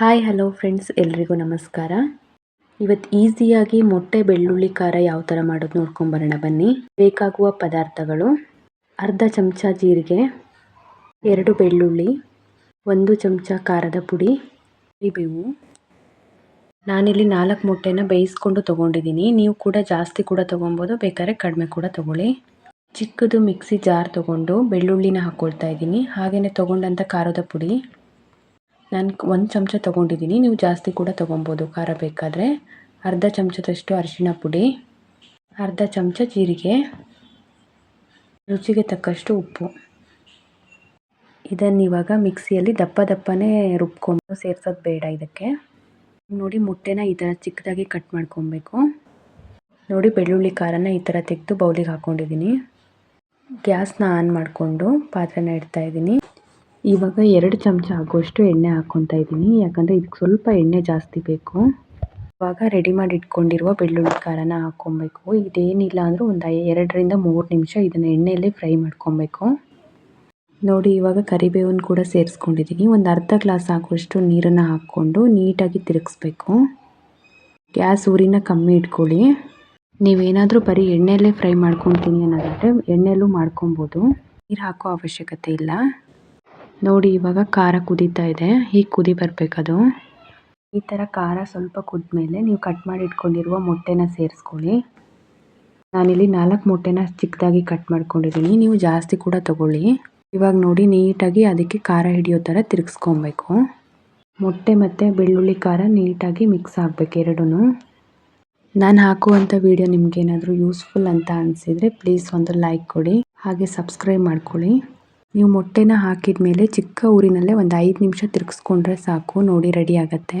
Hi hello friends ಎಲ್ರಿಗೂ ನಮಸ್ಕಾರ. ಇವತ್ತು ಈಸಿಯಾಗಿ ಮೊಟ್ಟೆ ಬೆಳ್ಳುಳ್ಳಿ ಖಾರ ಯಾವ ಥರ ಮಾಡೋದು ನೋಡ್ಕೊಂಬರೋಣ ಬನ್ನಿ. ಬೇಕಾಗುವ ಪದಾರ್ಥಗಳು. ಅರ್ಧ ಚಮಚ ಜೀರಿಗೆ, ಎರಡು ಬೆಳ್ಳುಳ್ಳಿ, ಒಂದು ಚಮಚ ಖಾರದ ಪುಡಿ ಬೇವು. ನಾನಿಲ್ಲಿ ನಾಲ್ಕು ಮೊಟ್ಟೆನ ಬೇಯಿಸ್ಕೊಂಡು ತೊಗೊಂಡಿದ್ದೀನಿ ನೀವು ಕೂಡ ಜಾಸ್ತಿ ಕೂಡ ತೊಗೊಬೋದು, ಬೇಕಾದ್ರೆ ಕಡಿಮೆ ಕೂಡ ತೊಗೊಳ್ಳಿ. ಚಿಕ್ಕದು ಮಿಕ್ಸಿ ಜಾರ್ ತೊಗೊಂಡು ಬೆಳ್ಳುಳ್ಳಿನ ಹಾಕ್ಕೊಳ್ತಾ ಇದ್ದೀನಿ. ಹಾಗೆಯೇ ತೊಗೊಂಡಂಥ ಖಾರದ ಪುಡಿ. ನಾನು ಒಂದು ಚಮಚ ತೊಗೊಂಡಿದ್ದೀನಿ ನೀವು ಜಾಸ್ತಿ ಕೂಡ ತೊಗೊಬೋದು. ಖಾರ ಬೇಕಾದರೆ. ಅರ್ಧ ಚಮಚದಷ್ಟು ಅರಿಶಿಣ ಪುಡಿ, ಅರ್ಧ ಚಮಚ ಜೀರಿಗೆ, ರುಚಿಗೆ ತಕ್ಕಷ್ಟು ಉಪ್ಪು. ಇದನ್ನು ಇವಾಗ ಮಿಕ್ಸಿಯಲ್ಲಿ ದಪ್ಪ ದಪ್ಪನೇ ರುಬ್ಕೊಂಡು ಸೇರ್ಸೋದು ಬೇಡ ಇದಕ್ಕೆ. ನೋಡಿ ಮೊಟ್ಟೆನ ಈ ಥರ ಚಿಕ್ಕದಾಗಿ ಕಟ್ ಮಾಡ್ಕೊಬೇಕು. ನೋಡಿ ಬೆಳ್ಳುಳ್ಳಿ ಖಾರನ ಈ ಥರ ತೆಗೆದು ಬೌಲಿಗೆ ಹಾಕ್ಕೊಂಡಿದ್ದೀನಿ ಗ್ಯಾಸ್ನ ಆನ್ ಮಾಡಿಕೊಂಡು ಪಾತ್ರೆನ ಇಡ್ತಾಯಿದ್ದೀನಿ ಇವಾಗ ಎರಡು ಚಮಚ ಆಗುವಷ್ಟು ಎಣ್ಣೆ ಹಾಕ್ಕೊತಾ ಇದ್ದೀನಿ. ಯಾಕಂದರೆ ಇದಕ್ಕೆ ಸ್ವಲ್ಪ ಎಣ್ಣೆ ಜಾಸ್ತಿ ಬೇಕು. ಇವಾಗ ರೆಡಿ ಮಾಡಿ ಇಟ್ಕೊಂಡಿರುವ ಬೆಳ್ಳುಳ್ಳಿ ಖಾರನ ಹಾಕ್ಕೊಬೇಕು. ಇದೇನಿಲ್ಲ ಅಂದರೂ ಒಂದು ಎರಡರಿಂದ ಮೂರು ನಿಮಿಷ ಇದನ್ನು ಎಣ್ಣೆಯಲ್ಲೇ ಫ್ರೈ ಮಾಡ್ಕೊಬೇಕು. ನೋಡಿ, ಇವಾಗ ಕರಿಬೇವನ್ನು ಕೂಡ ಸೇರಿಸ್ಕೊಂಡಿದ್ದೀನಿ ಒಂದು ಅರ್ಧ ಗ್ಲಾಸ್ ಆಗುವಷ್ಟು ನೀರನ್ನು ಹಾಕ್ಕೊಂಡು ನೀಟಾಗಿ ತಿರುಗಿಸ್ಬೇಕು. ಗ್ಯಾಸ್ ಊರಿನ ಕಮ್ಮಿ ಇಟ್ಕೊಳ್ಳಿ. ನೀವೇನಾದರೂ ಬರೀ ಎಣ್ಣೆಯಲ್ಲೇ ಫ್ರೈ ಮಾಡ್ಕೊತೀನಿ ಅನ್ನೋದಾದರೆ ಎಣ್ಣೆಯಲ್ಲೂ ಮಾಡ್ಕೊಬೋದು. ನೀರು ಹಾಕೋ ಅವಶ್ಯಕತೆ ಇಲ್ಲ. ನೋಡಿ, ಇವಾಗ ಖಾರ ಕುದೀತಾ ಇದೆ. ಹೀಗೆ ಕುದಿ ಬರಬೇಕದು. ಈ ಥರ ಖಾರ ಸ್ವಲ್ಪ ಕುದ್ಮೇಲೆ ನೀವು ಕಟ್ ಮಾಡಿ ಇಟ್ಕೊಂಡಿರುವ ಮೊಟ್ಟೆನ ಸೇರಿಸ್ಕೊಳ್ಳಿ. ನಾನಿಲ್ಲಿ ನಾಲ್ಕು ಮೊಟ್ಟೆನ ಚಿಕ್ಕದಾಗಿ ಕಟ್ ಮಾಡ್ಕೊಂಡಿದ್ದೀನಿ. ನೀವು ಜಾಸ್ತಿ ಕೂಡ ತಗೊಳ್ಳಿ. ಇವಾಗ ನೋಡಿ, ನೀಟಾಗಿ ಅದಕ್ಕೆ ಖಾರ ಹಿಡಿಯೋ ಥರ ತಿರುಗಿಸ್ಕೊಬೇಕು. ಮೊಟ್ಟೆ ಮತ್ತು ಬೆಳ್ಳುಳ್ಳಿ ಖಾರ ನೀಟಾಗಿ ಮಿಕ್ಸ್ ಆಗಬೇಕು ಎರಡೂ ನಾನು ಹಾಕುವಂಥ ವಿಡಿಯೋ ನಿಮಗೇನಾದರೂ ಯೂಸ್ಫುಲ್ ಅಂತ ಅನಿಸಿದರೆ ಪ್ಲೀಸ್ ಒಂದು ಲೈಕ್ ಕೊಡಿ. ಹಾಗೆ ಸಬ್ಸ್ಕ್ರೈಬ್ ಮಾಡ್ಕೊಳ್ಳಿ. ನೀವು ಮೊಟ್ಟೆನ ಹಾಕಿದ ಮೇಲೆ ಚಿಕ್ಕ ಊರಿನಲ್ಲೇ ಒಂದು ಐದು ನಿಮಿಷ ತಿರುಗಿಸ್ಕೊಂಡ್ರೆ ಸಾಕು. ನೋಡಿ ರೆಡಿ ಆಗುತ್ತೆ.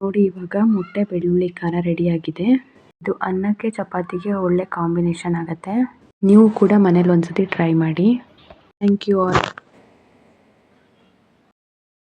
ನೋಡಿ, ಇವಾಗ ಮೊಟ್ಟೆ ಬೆಳ್ಳುಳ್ಳಿ ಖಾರ ರೆಡಿಯಾಗಿದೆ ಇದು ಅನ್ನಕ್ಕೆ ಚಪಾತಿಗೆ ಒಳ್ಳೆ ಕಾಂಬಿನೇಷನ್ ಆಗುತ್ತೆ. ನೀವು ಕೂಡ ಮನೇಲಿ ಒಂದ್ಸತಿ ಟ್ರೈ ಮಾಡಿ. Thank you all